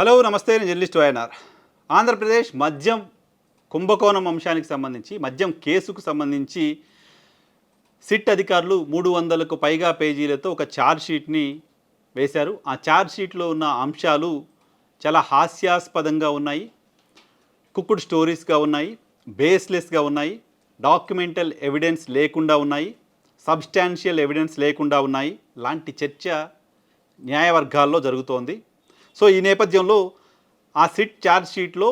Hello నమస్తే నేను journalist YNR Andhra Pradesh మద్యం కుంభకోణం అంశానికి సంబంధించి మద్యం కేసుకు సంబంధించి సిట్ అధికారులు మూడు వందలకు పైగా పేజీలతో ఒక ఛార్జ్ షీట్ని వేశారు. ఆ చార్జ్షీట్లో ఉన్న అంశాలు చాలా హాస్యాస్పదంగా ఉన్నాయి. కుక్కుడ్ స్టోరీస్గా ఉన్నాయి. బేస్లెస్గా ఉన్నాయి. డాక్యుమెంటల్ ఎవిడెన్స్ లేకుండా ఉన్నాయి. సబ్స్టాన్షియల్ ఎవిడెన్స్ లేకుండా ఉన్నాయి. లాంటి చర్చ న్యాయవర్గాల్లో జరుగుతోంది. సో ఈ నేపథ్యంలో ఆ సిట్ ఛార్జ్ షీట్లో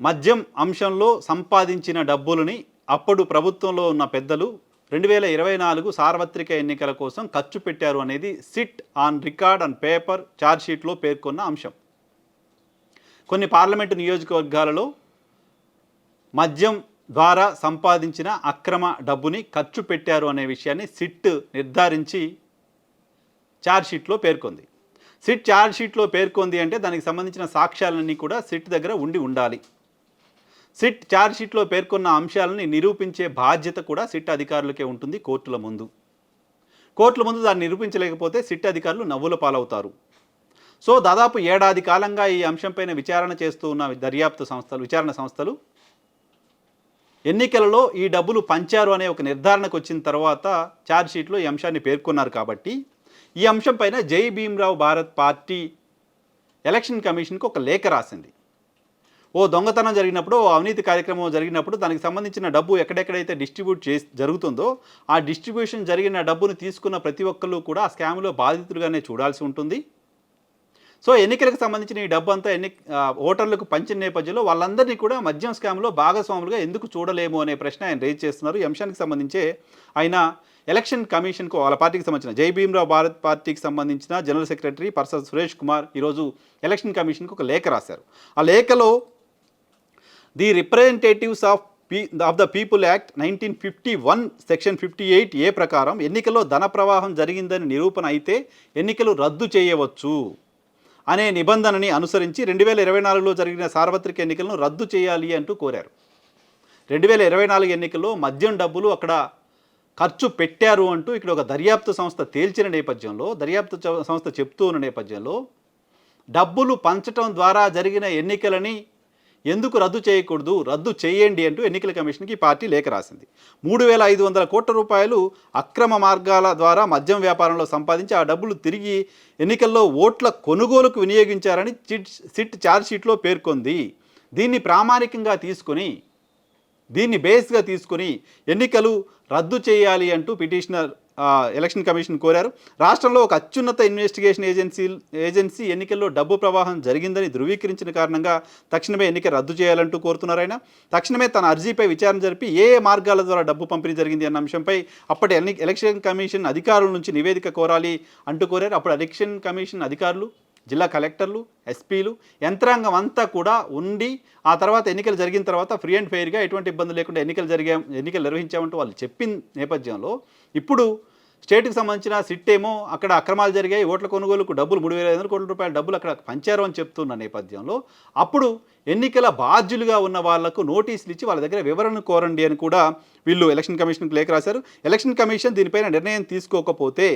మద్యం అంశంలో సంపాదించిన డబ్బులని అప్పుడు ప్రభుత్వంలో ఉన్న పెద్దలు రెండు వేల ఇరవై నాలుగు సార్వత్రిక ఎన్నికల కోసం ఖర్చు పెట్టారు అనేది sit on record and paper charge షీట్లో పేర్కొన్న అంశం. కొన్ని పార్లమెంటు నియోజకవర్గాలలో మద్యం ద్వారా సంపాదించిన అక్రమ డబ్బుని ఖర్చు పెట్టారు అనే విషయాన్ని సిట్ నిర్ధారించి ఛార్జ్షీట్లో పేర్కొంది. సిట్ ఛార్జ్ షీట్లో పేర్కొంది అంటే దానికి సంబంధించిన సాక్ష్యాలన్నీ కూడా సిట్ దగ్గర ఉండి ఉండాలి. సిట్ ఛార్జ్ షీట్లో పేర్కొన్న అంశాలని నిరూపించే బాధ్యత కూడా సిట్ అధికారులకే ఉంటుంది కోర్టుల ముందు. కోర్టుల ముందు దాన్ని నిరూపించలేకపోతే సిట్ అధికారులు నవ్వుల పాలవుతారు. సో దాదాపు ఏడాది కాలంగా ఈ అంశంపైన విచారణ చేస్తూ ఉన్న దర్యాప్తు సంస్థలు విచారణ సంస్థలు ఎన్నికలలో ఈ డబ్బులు పంచారు అనే ఒక నిర్ధారణకు వచ్చిన తర్వాత ఛార్జ్ షీట్లో ఈ అంశాన్ని పేర్కొన్నారు కాబట్టి ఈ అంశంపైన జై భీమ్రావ్ భారత్ పార్టీ ఎలక్షన్ కమిషన్కి ఒక లేఖ రాసింది. ఓ దొంగతనం జరిగినప్పుడు ఓ అవినీతి కార్యక్రమం జరిగినప్పుడు దానికి సంబంధించిన డబ్బు ఎక్కడెక్కడైతే డిస్ట్రిబ్యూట్ చేసి జరుగుతుందో ఆ డిస్ట్రిబ్యూషన్ జరిగిన డబ్బును తీసుకున్న ప్రతి ఒక్కరు కూడా ఆ స్కామ్లో బాధితులుగానే చూడాల్సి ఉంటుంది. సో ఎన్నికలకు సంబంధించిన ఈ డబ్బు అంతా ఎన్ని ఓటర్లకు పంచిన నేపథ్యంలో వాళ్ళందరినీ కూడా మద్యం స్కామ్లో భాగస్వాములుగా ఎందుకు చూడలేము అనే ప్రశ్న ఆయన రేజ్ చేస్తున్నారు. ఈ అంశానికి సంబంధించే ఆయన ఎలక్షన్ కమిషన్కు వాళ్ళ పార్టీకి సంబంధించిన జై భీమ్రావు భారత్ పార్టీకి సంబంధించిన general secretary person Suresh Kumar ఈరోజు ఎలక్షన్ కమిషన్కు ఒక లేఖ రాశారు. ఆ లేఖలో the representatives of P of the people act nineteen fifty one section fifty eight A ప్రకారం ఎన్నికల్లో ధన ప్రవాహం జరిగిందని నిరూపణ అయితే ఎన్నికలు రద్దు చేయవచ్చు. అనే నిబంధనని అనుసరించి రెండు వేల ఇరవై నాలుగులో జరిగిన సార్వత్రిక ఎన్నికలను రద్దు చేయాలి అంటూ కోరారు. రెండు వేల ఇరవై నాలుగు ఎన్నికల్లో మద్యం డబ్బులు అక్కడ ఖర్చు పెట్టారు అంటూ ఇక్కడ ఒక దర్యాప్తు సంస్థ తేల్చిన నేపథ్యంలో దర్యాప్తు సంస్థ చెప్తూ ఉన్న నేపథ్యంలో డబ్బులు పంచటం ద్వారా జరిగిన ఎన్నికలని ఎందుకు రద్దు చేయకూడదు? రద్దు చేయండి అంటూ ఎన్నికల కమిషన్కి పార్టీ లేఖ రాసింది. మూడు వేల ఐదు వందల కోట్ల రూపాయలు అక్రమ మార్గాల ద్వారా మద్యం వ్యాపారంలో సంపాదించి ఆ డబ్బులు తిరిగి ఎన్నికల్లో ఓట్ల కొనుగోలుకు వినియోగించారని చిట్ సిట్ ఛార్జ్షీట్లో పేర్కొంది. దీన్ని ప్రామాణికంగా తీసుకొని దీన్ని బేస్గా తీసుకుని ఎన్నికలు రద్దు చేయాలి అంటూ పిటిషనర్ ఎలక్షన్ కమిషన్ కోరారు. రాష్ట్రంలో ఒక అత్యున్నత ఇన్వెస్టిగేషన్ ఏజెన్సీ ఏజెన్సీ ఎన్నికల్లో డబ్బు ప్రవాహం జరిగిందని ధృవీకరించిన కారణంగా తక్షణమే ఎన్నిక రద్దు చేయాలంటూ కోరుతున్నారు ఆయన. తక్షణమే తన అర్జీపై విచారణ జరిపి ఏ మార్గాల ద్వారా డబ్బు పంపిణీ జరిగింది అన్న అంశంపై అప్పటి ఎలక్షన్ కమిషన్ అధికారుల నుంచి నివేదిక కోరాలి అంటూ కోరారు. అప్పుడు ఎలక్షన్ కమిషన్ అధికారులు జిల్లా కలెక్టర్లు ఎస్పీలు యంత్రాంగం అంతా కూడా ఉండి ఆ తర్వాత ఎన్నికలు జరిగిన తర్వాత ఫ్రీ అండ్ ఫెయిర్గా ఎటువంటి ఇబ్బంది లేకుండా ఎన్నికలు జరిగా ఎన్నికలు నిర్వహించామంటూ వాళ్ళు చెప్పిన నేపథ్యంలో ఇప్పుడు స్టేట్కి సంబంధించిన సిట్ ఏమో అక్కడ అక్రమాలు జరిగాయి ఓట్ల కొనుగోలుకు డబ్బులు మూడు వేల ఐదు వందల కోట్ల రూపాయల డబ్బులు అక్కడ పంచారు అని చెప్తున్న నేపథ్యంలో అప్పుడు ఎన్నికల బాధ్యులుగా ఉన్న వాళ్ళకు నోటీసులు ఇచ్చి వాళ్ళ దగ్గర వివరణ కోరండి అని కూడా వీళ్ళు ఎలక్షన్ కమిషన్కి లేఖ రాశారు. ఎలక్షన్ కమిషన్ దీనిపైన నిర్ణయం తీసుకోకపోతే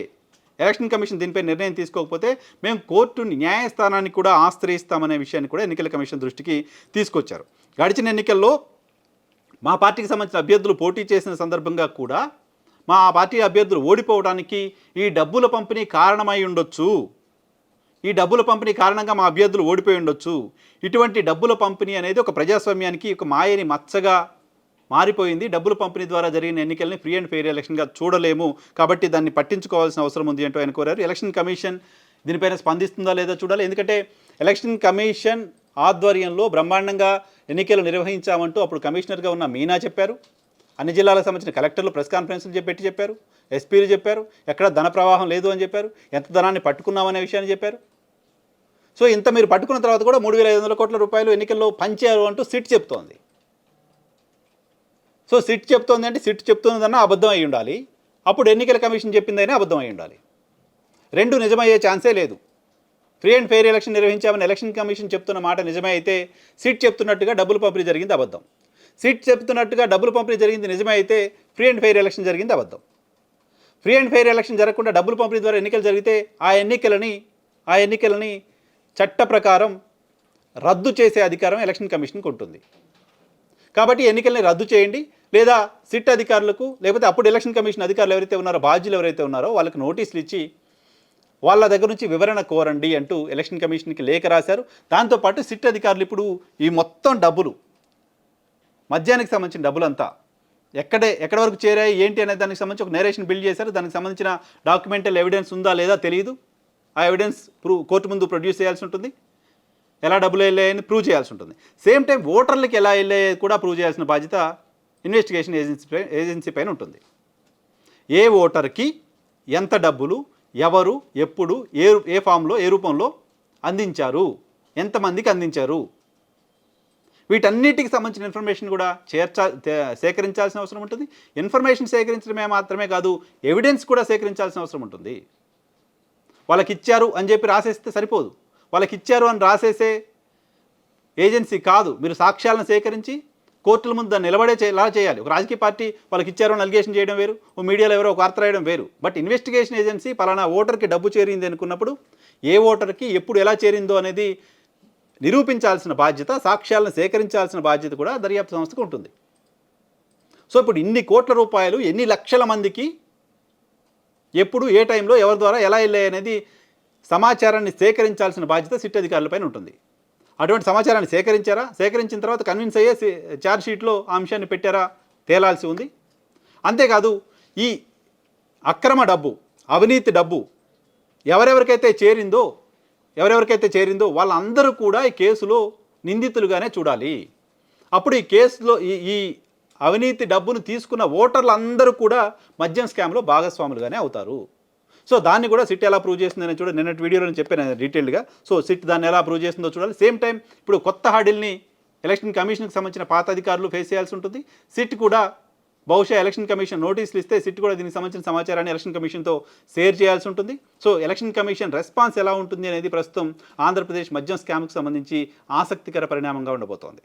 ఎలక్షన్ కమిషన్ దీనిపై నిర్ణయం తీసుకోకపోతే మేము కోర్టు న్యాయస్థానాన్ని కూడా ఆశ్రయిస్తామనే విషయాన్ని కూడా ఎన్నికల కమిషన్ దృష్టికి తీసుకొచ్చారు. గడిచిన ఎన్నికల్లో మా పార్టీకి సంబంధించిన అభ్యర్థులు పోటీ చేసిన సందర్భంగా కూడా మా పార్టీ అభ్యర్థులు ఓడిపోవడానికి ఈ డబ్బుల పంపిణీ కారణమై ఉండొచ్చు. ఈ డబ్బుల పంపిణీ కారణంగా మా అభ్యర్థులు ఓడిపోయి ఉండొచ్చు. ఇటువంటి డబ్బుల పంపిణీ అనేది ఒక ప్రజాస్వామ్యానికి ఒక మాయని మచ్చగా మారిపోయింది. డబ్బులు పంపిణీ ద్వారా జరిగిన ఎన్నికల్ని ఫ్రీ అండ్ ఫెయిర్ ఎలక్షన్గా చూడలేము. కాబట్టి దాన్ని పట్టించుకోవాల్సిన అవసరం ఉంది అంటూ ఆయన కోరారు. ఎలక్షన్ కమిషన్ దీనిపైన స్పందిస్తుందా లేదా చూడాలి. ఎందుకంటే ఎలక్షన్ కమిషన్ ఆధ్వర్యంలో బ్రహ్మాండంగా ఎన్నికలు నిర్వహించామంటూ అప్పుడు కమిషనర్గా ఉన్న మీనా చెప్పారు. అన్ని జిల్లాలకు సంబంధించిన కలెక్టర్లు ప్రెస్ కాన్ఫరెన్స్లు పెట్టి చెప్పారు. ఎస్పీలు చెప్పారు. ఎక్కడ ధన ప్రవాహం లేదు అని చెప్పారు. ఎంత ధనాన్ని పట్టుకున్నామనే విషయాన్ని చెప్పారు. సో ఇంత మీరు పట్టుకున్న తర్వాత కూడా మూడు వేల ఐదు వందల కోట్ల రూపాయలు ఎన్నికల్లో పంచారు అంటూ సిట్ చెప్తోంది. సో సిట్ చెప్తోంది అంటే సిట్ చెప్తున్నదన్నా అబద్ధం అయి ఉండాలి. అప్పుడు ఎన్నికల కమిషన్ చెప్పిందైనా అబద్ధం అయి ఉండాలి. రెండు నిజమయ్యే ఛాన్సే లేదు. ఫ్రీ అండ్ ఫెయిర్ ఎలక్షన్ నిర్వహించామని ఎలక్షన్ కమిషన్ చెప్తున్న మాట నిజమే అయితే సిట్ చెప్తున్నట్టుగా డబ్బులు పంపిణీ జరిగింది అబద్ధం. సిట్ చెప్తున్నట్టుగా డబ్బులు పంపిణీ జరిగింది నిజమే అయితే ఫ్రీ అండ్ ఫెయిర్ ఎలక్షన్ జరిగింది అబద్ధం. ఫ్రీ అండ్ ఫెయిర్ ఎలక్షన్ జరగకుండా డబ్బులు పంపిణీ ద్వారా ఎన్నికలు జరిగితే ఆ ఎన్నికలని ఆ ఎన్నికలని చట్ట ప్రకారం రద్దు చేసే అధికారం ఎలక్షన్ కమిషన్కి ఉంటుంది. కాబట్టి ఎన్నికల్ని రద్దు చేయండి. లేదా సిట్ అధికారులకు లేకపోతే అప్పుడు ఎలక్షన్ కమిషన్ అధికారులు ఎవరైతే ఉన్నారో బాధ్యులు ఎవరైతే ఉన్నారో వాళ్ళకి నోటీసులు ఇచ్చి వాళ్ళ దగ్గర నుంచి వివరణ కోరండి అంటూ ఎలక్షన్ కమిషన్కి లేఖ రాశారు. దాంతోపాటు సిట్ అధికారులు ఇప్పుడు ఈ మొత్తం డబ్బులు మద్యానికి సంబంధించిన డబ్బులంతా ఎక్కడే ఎక్కడి వరకు చేరాయి ఏంటి అనే దానికి సంబంధించి ఒక నేరేషన్ బిల్డ్ చేశారు. దానికి సంబంధించిన డాక్యుమెంటల్ ఎవిడెన్స్ ఉందా లేదా తెలియదు ఆ ఎవిడెన్స్ ప్రూ కోర్టు ముందు ప్రొడ్యూస్ చేయాల్సి ఉంటుంది. ఎలా డబ్బులు వెళ్ళాయని ప్రూవ్ చేయాల్సి ఉంటుంది. సేమ్ టైం ఓటర్లకు ఎలా వెళ్ళాయో కూడా ప్రూవ్ చేయాల్సిన బాధ్యత ఇన్వెస్టిగేషన్ ఏజెన్సీ పై ఏజెన్సీ పైన ఉంటుంది. ఏ ఓటర్కి ఎంత డబ్బులు ఎవరు ఎప్పుడు ఏ ఏ ఫామ్లో ఏ రూపంలో అందించారు? ఎంతమందికి అందించారు? వీటన్నిటికి సంబంధించిన ఇన్ఫర్మేషన్ కూడా చేర్చా సేకరించాల్సిన అవసరం ఉంటుంది. ఇన్ఫర్మేషన్ సేకరించడమే మాత్రమే కాదు ఎవిడెన్స్ కూడా సేకరించాల్సిన అవసరం ఉంటుంది. వాళ్ళకి ఇచ్చారు అని చెప్పి రాసేస్తే సరిపోదు. వాళ్ళకి ఇచ్చారు అని రాసేసే ఏజెన్సీ కాదు. మీరు సాక్ష్యాలను సేకరించి కోర్టుల ముందు దాన్ని నిలబడే ఎలా చేయాలి. ఒక రాజకీయ పార్టీ వాళ్ళకి ఇచ్చారు అని అలిగేషన్ చేయడం వేరు. ఓ మీడియాలో ఎవరో ఒక వార్త రాయడం వేరు. బట్ ఇన్వెస్టిగేషన్ ఏజెన్సీ పలానా ఓటర్కి డబ్బు చేరింది అనుకున్నప్పుడు ఏ ఓటర్కి ఎప్పుడు ఎలా చేరిందో అనేది నిరూపించాల్సిన బాధ్యత సాక్ష్యాలను సేకరించాల్సిన బాధ్యత కూడా దర్యాప్తు సంస్థకు ఉంటుంది. సో ఇప్పుడు ఇన్ని కోట్ల రూపాయలు ఎన్ని లక్షల మందికి ఎప్పుడు ఏ టైంలో ఎవరి ద్వారా ఎలా వెళ్ళాయి అనేది సమాచారాన్ని సేకరించాల్సిన బాధ్యత సిట్ అధికారులపైన ఉంటుంది. అటువంటి సమాచారాన్ని సేకరించారా? సేకరించిన తర్వాత కన్విన్స్ అయ్యే ఛార్జ్షీట్లో ఛార్జ్ షీట్లో ఆ అంశాన్ని పెట్టారా? తేలాల్సి ఉంది. అంతేకాదు ఈ అక్రమ డబ్బు అవినీతి డబ్బు ఎవరెవరికైతే చేరిందో ఎవరెవరికైతే చేరిందో వాళ్ళందరూ కూడా ఈ కేసులో నిందితులుగానే చూడాలి. అప్పుడు ఈ కేసులో ఈ ఈ అవినీతి డబ్బును తీసుకున్న ఓటర్లు అందరూ కూడా మద్యం స్కామ్లో భాగస్వాములుగానే అవుతారు. సో దాన్ని కూడా సిట్ ఎలా ప్రూవ్ చేసిందని చూడండి. నిన్నటి వీడియోలో నేను చెప్పాను డీటెయిల్డ్గా. సో సిట్ దాన్ని ఎలా ప్రూవ్ చేసిందో చూడాలి. సేమ్ టైం ఇప్పుడు కొత్త హాడిల్ని ఎలక్షన్ కమిషన్కి సంబంధించిన పాత అధికారులు ఫేస్ చేయాల్సి ఉంటుంది. సిట్ కూడా బహుశా ఎలక్షన్ కమిషన్ నోటీసులు ఇస్తే సిట్ కూడా దీనికి సంబంధించిన సమాచారాన్ని ఎలక్షన్ కమిషన్తో షేర్ చేయాల్సి ఉంటుంది. సో ఎలక్షన్ కమిషన్ రెస్పాన్స్ ఎలా ఉంటుంది అనేది ప్రస్తుతం ఆంధ్రప్రదేశ్ మద్యం స్కామ్కు సంబంధించి ఆసక్తికర పరిణామంగా ఉండబోతోంది.